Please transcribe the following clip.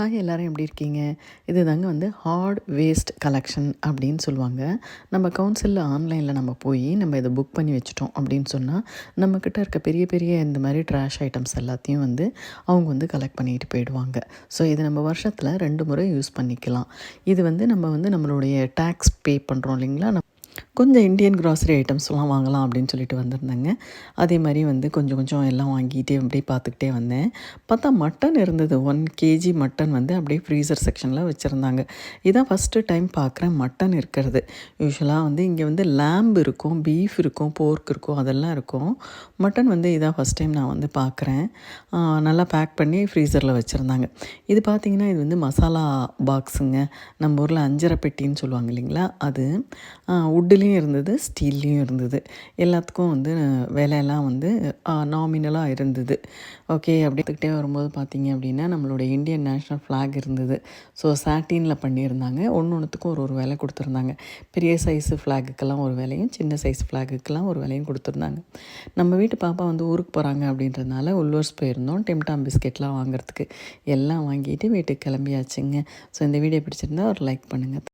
Hi எல்லோரும் எப்படி இருக்கீங்க? இது தாங்க வந்து ஹார்ட் வேஸ்ட் கலெக்ஷன் அப்படின்னு சொல்லுவாங்க. நம்ம கவுன்சிலில் ஆன்லைனில் நம்ம போய் நம்ம இதை புக் பண்ணி வச்சிட்டோம் அப்படின்னு சொன்னால் நம்மக்கிட்ட இருக்க பெரிய பெரிய இந்த மாதிரி ட்ராஷ் ஐட்டம்ஸ் எல்லாத்தையும் வந்து அவங்க வந்து கலெக்ட் பண்ணிட்டு போயிடுவாங்க. ஸோ இது நம்ம வருஷத்தில் ரெண்டு முறை யூஸ் பண்ணிக்கலாம். இது வந்து நம்ம வந்து நம்மளுடைய டேக்ஸ் பே பண்ணுறோம் இல்லைங்களா? கொஞ்சம் இந்தியன் கிராசரி ஐட்டம்ஸ்லாம் வாங்கலாம் அப்படின்னு சொல்லிட்டு வந்திருந்தேங்க. அதே மாதிரி வந்து கொஞ்சம் கொஞ்சம் எல்லாம் வாங்கிட்டே அப்படியே பார்த்துக்கிட்டே வந்தேன். பார்த்தா மட்டன் இருந்தது. ஒன் கேஜி மட்டன் வந்து அப்படியே ஃப்ரீசர் செக்ஷனில் வச்சுருந்தாங்க. இதான் ஃபஸ்ட்டு டைம் பார்க்குறேன் மட்டன் இருக்கிறது. யூஸ்வலாக வந்து இங்கே வந்து லேம்ப் இருக்கும் பீஃப் இருக்கும் போர்க் இருக்கும் அதெல்லாம் இருக்கும். மட்டன் வந்து இதான் ஃபஸ்ட் டைம் நான் வந்து பார்க்குறேன். நல்லா பேக் பண்ணி ஃப்ரீசரில் வச்சுருந்தாங்க. இது பார்த்திங்கன்னா இது வந்து மசாலா பாக்ஸுங்க நம்ம ஊரில் அஞ்சரை பெட்டின்னு சொல்லுவாங்க இல்லைங்களா? அது வுட்டுலேயும் இருந்தது ஸ்டீல்லையும் இருந்தது. எல்லாத்துக்கும் வந்து விலையெல்லாம் வந்து நாமினலாக இருந்தது. ஓகே அப்படிக்கிட்டே வரும்போது பார்த்தீங்க அப்படின்னா நம்மளுடைய இந்தியன் நேஷ்னல் ஃப்ளாக் இருந்தது. ஸோ சாட்டினில் பண்ணியிருந்தாங்க. ஒன்று ஒன்றுத்துக்கும் ஒரு ஒரு விலை கொடுத்துருந்தாங்க. பெரிய சைஸு ஃப்ளாகுக்கெல்லாம் ஒரு விலையும் சின்ன சைஸ் ஃப்ளாகுக்கெல்லாம் ஒரு விலையும் கொடுத்துருந்தாங்க. நம்ம வீட்டு பாப்பா வந்து ஊருக்கு போகிறாங்க அப்படின்றதுனால உள்ளூர்ஸ் போயிருந்தோம் டெம்டாம் பிஸ்கெட்லாம் வாங்குறதுக்கு. எல்லாம் வாங்கிட்டு வீட்டுக்கு கிளம்பியாச்சுங்க. ஸோ இந்த வீடியோ பிடிச்சிருந்தா ஒரு லைக் பண்ணுங்கள்